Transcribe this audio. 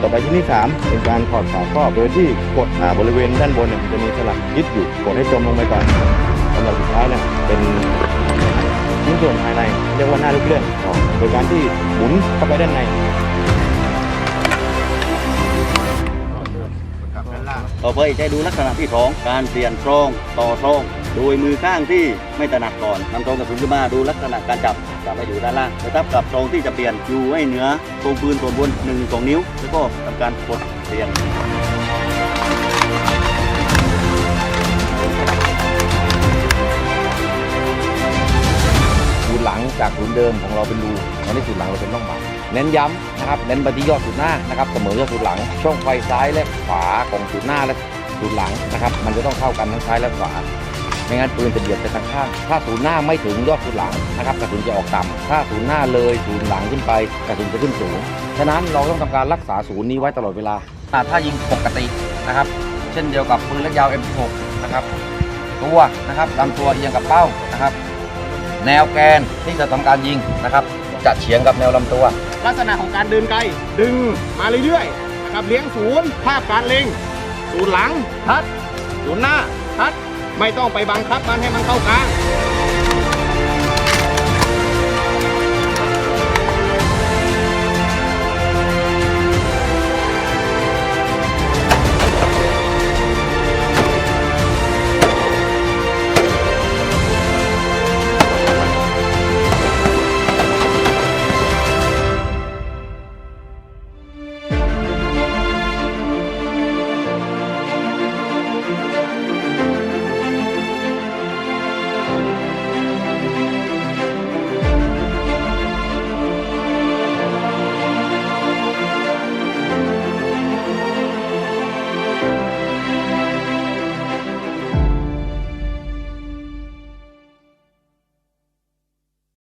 ชิ้นที่สามเป็นการถอดฝาครอบโดยที่กดอ่าบริเวณด้านบนเนี่ยจะมีสลักยึดอยู่กดให้จมลงไปก่อนสำหรับสุดท้ายเนี่ยเป็นชิ้นส่วนภายในเรียกว่าหน้าลูกเลื่อนโดยการที่หมุนเข้าไปด้านในต่อไปจะดูลักษณะที่สองการเปลี่ยนทรองต่อทรอง โดยมือข้างที่ไม่ถนัดก่อนนำทรองกระสุนขึ้นมาดูลักษณะการจับจับไว้อยู่ด้านล่างนะครับกับทรองที่จะเปลี่ยนอยู่ให้เหนือตรงปืนส่วนบน1นสองนิ้ว แล้วก็ทำการกดเปลี่ยนศูหลังจากศูนย์เดิมของเราเป็นรูตอนนี้ศูนย์หลังเราเป็นร่องหมาเน้นย้ำนะครับ เน้นไปที่ยอดศูนย์หน้านะครับเสมอยอดศูนย์หลัง ช่องไฟซ้ายและขวาของศูนย์หน้าและศูนย์หลังนะครับ มันจะต้องเท่ากันทั้งซ้ายและขวา ไม่งั้นปืนจะเบียดไปทางข้าง ถ้าศูนย์หน้าไม่ถึงยอดศูนย์หลังนะครับกระสุนจะออกต่ำถ้าศูนย์หน้าเลยศูนย์หลังขึ้นไปกระสุนจะขึ้นสูง ฉะนั้นเราต้องทำการรักษาศูนย์นี้ไว้ตลอดเวลา ถ้ายิงปกตินะครับ เช่นเดียวกับปืนและยาว M16 นะครับ ตัวนะครับลำตัวเอียงกับเป้านะครับ แนวแกนที่จะทำการยิงนะครับ จะเฉียงกับแนวลำตัว ลักษณะของการเดินไกล ดึงมาเรื่อยๆนะครับเลี้ยงศูนย์ภาพการเล็งศูนย์หลังทัดศูนย์หน้าทัด ไม่ต้องไปบังคับมันให้มันเข้ากลาง